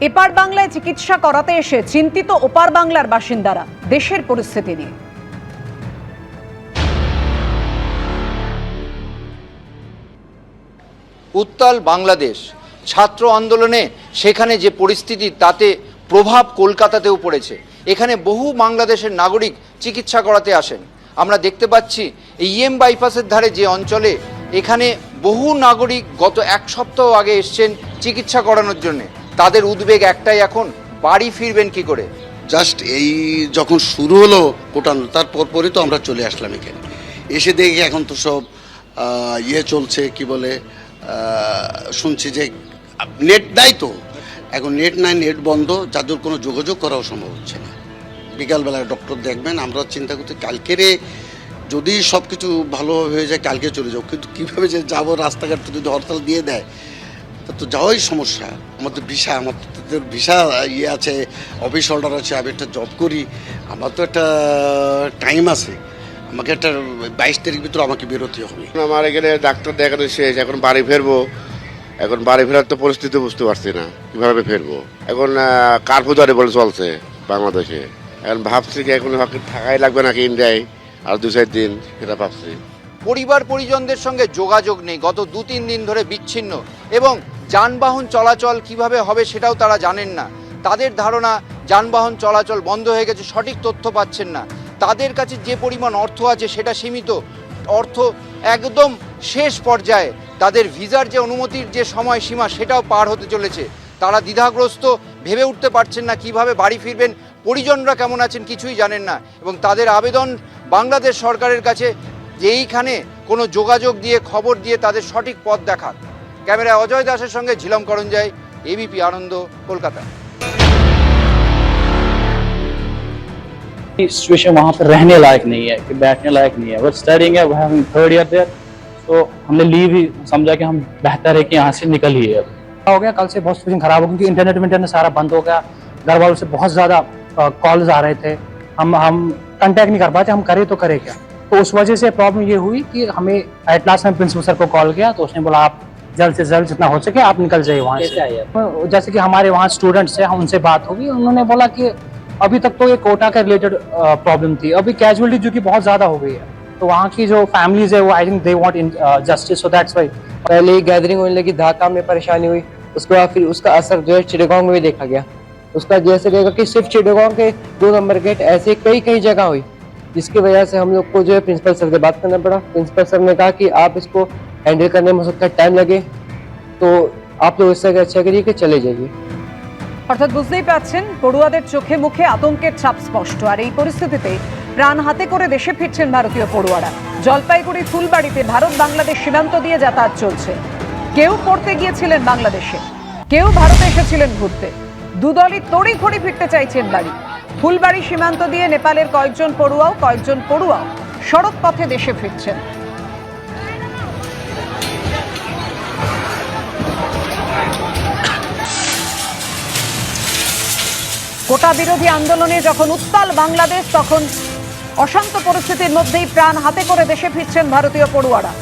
এপার বাংলায় চিকিৎসা করাতে এসে চিন্তিত ওপার বাংলার বাসিন্দারা দেশের পরিস্থিতি নিয়ে। উত্তাল বাংলাদেশ। ছাত্র আন্দোলনে সেখানে যে পরিস্থিতি, তাতে প্রভাব কলকাতাতেও পড়েছে। এখানে বহু বাংলাদেশের নাগরিক চিকিৎসা করাতে আসেন। আমরা দেখতে পাচ্ছি ইএম বাইপাসের ধারে যে অঞ্চলে এখানে বহু নাগরিক গত এক সপ্তাহ আগে এসছেন চিকিৎসা করানোর জন্য। তাদের উদ্বেগ একটাই এখন, বাড়ি ফিরবেন কি করে? জাস্ট এই যখন শুরু হলো কোটানো তারপর পরে তো আমরা চলে আসলাম এখানে। এসে দেখি এখন তো সব ইয়ে চলছে, কি বলে শুনছি যে নেট দেয় তো। এখন নেট নাই, নেট বন্ধ যাদের কোনো যোগাযোগ করাও সম্ভব হচ্ছে না। বিকালবেলায় ডক্টর দেখবেন, আমরা চিন্তা করতে কালকেরে যদি সব কিছু ভালোভাবে হয়ে যায়, কালকে চলে যাও কিন্তু কীভাবে যে যাব, রাস্তাঘাট যদি হরতাল দিয়ে দেয় তা তো যাওয়াই সমস্যা। আমার তো ভিসা, আমাদের ভিসা ইয়ে আছে অফিস অর্ডার আছে, আমি একটা জব করি। আমার তো একটা টাইম আছে। আমাকে একটা বাইশ তারিখ ভিতরে আমাকে বেরোতে হবে। আমার এখানে ডাক্তার দেখানো শেষ, এখন বাড়ি ফেরবো। এখন বাড়ি ফেরার তো পরিস্থিতি বুঝতে পারছি না, কীভাবে ফেরবো? এখন কার্ফুজারি বলে চলছে বাংলাদেশে? এখন ভাবছি কি এখন থাকাই লাগবে নাকি ইন্ডিয়ায় আর দু চার দিন, সেটা ভাবছি। পরিবার পরিজনদের সঙ্গে যোগাযোগ নেই। গত দু তিন দিন ধরে বিচ্ছিন্ন। এবং যানবাহন চলাচল কীভাবে হবে সেটাও তারা জানেন না। তাদের ধারণা, যানবাহন চলাচল বন্ধ হয়ে গেছে, সঠিক তথ্য পাচ্ছেন না। তাদের কাছে যে পরিমাণ অর্থ আছে সেটা সীমিত। অর্থ একদম শেষ পর্যায়ে। তাদের ভিসার যে অনুমতির যে সময়সীমা, সেটাও পার হতে চলেছে। তারা দ্বিধাগ্রস্ত, ভেবে উঠতে পারছেন না কীভাবে বাড়ি ফিরবেন। পরিজনরা কেমন আছেন কিছুই জানেন না। এবং তাদের আবেদন বাংলাদেশ সরকারের কাছে এইখানে কোনো যোগাযোগ দিয়ে খবর দিয়ে তাদের সঠিক পথ দেখাক ক্যামেরায় অজয় দাসের সঙ্গে ঝিলম করঞ্জাই এবিপি আনন্দ কলকাতা सिचुएशन वहाँ पर रहने लायक नहीं है कि बैठने लायक नहीं है बट स्टडिंग है वह थर्ड ईयर देयर तो हमने लीव ही समझा कि हम बेहतर है कि यहाँ से निकल ही है हो गया कल से बहुत सिचुएशन खराब हो गई क्योंकि इंटरनेट इंटरनेट सारा बंद हो गया घर वालों से बहुत ज्यादा कॉल्स आ रहे थे हम हम कांटेक्ट नहीं कर पाते हम करें तो करें क्या तो उस वजह से प्रॉब्लम ये हुई कि हमें एट लास्ट में प्रिंसिपल सर को कॉल किया तो उसने बोला आप जल्द से जल्द जितना हो सके आप निकल जाइए वहाँ से। जैसे कि हमारे वहाँ स्टूडेंट्स हैं हम उनसे बात होगी। उन्होंने बोला कि अभी तक तो ये कोटा के रिलेटेड प्रॉब्लम थी। अभी कैजुअलिटी जो कि बहुत ज़्यादा हो गई है। तो वहाँ की जो फैमिलीज़ है वो I think they want justice so that's why पहले ही गैदरिंग होने लगी ढाका में परेशानी हुई। उसके बाद फिर उसका असर जो है चिड़गांव में भी देखा गया। उसका जैसे रहेगा कि सिर्फ़ चिड़गांव के दो नंबर गेट ऐसे कई कई जगह हुई। जिसकी वजह से हम लोग को जो है प्रिंसिपल सर से बात करना पड़ा प्रिंसिपल सर ने कहा कि आप इसको हैंडल करने में हो सकता है टाइम लगे तो आप लोग इससे अच्छा करिए कि चले जाइए অর্থাৎ বুঝতেই পাচ্ছেন পড়ুয়াদের চোখে মুখে আতঙ্কের ছাপ স্পষ্ট আর এই পরিস্থিতিতে প্রাণ হাতে করে দেশে ফিরছেন ভারতীয় পড়ুয়ারা জলপাইগুড়ি ফুলবাড়িতে ভারত বাংলাদেশ সীমান্ত দিয়ে যাতায়াত চলছে কেউ পড়তে গিয়েছিলেন বাংলাদেশে কেউ ভারতে এসেছিলেন ঘুরতে দুদলই তড়ি ঘড়ি ফিরতে চাইছেন বাড়ি ফুলবাড়ি সীমান্ত দিয়ে নেপালের কয়েকজন পড়ুয়াও কয়েকজন পড়ুয়াও সড়ক পথে দেশে ফিরছেন। কোটা বিরোধী আন্দোলনে যখন উত্তাল বাংলাদেশ, তখন অশান্ত পরিস্থিতির মধ্যেই প্রাণ হাতে করে দেশে ফিরছেন ভারতীয় পড়ুয়ারা।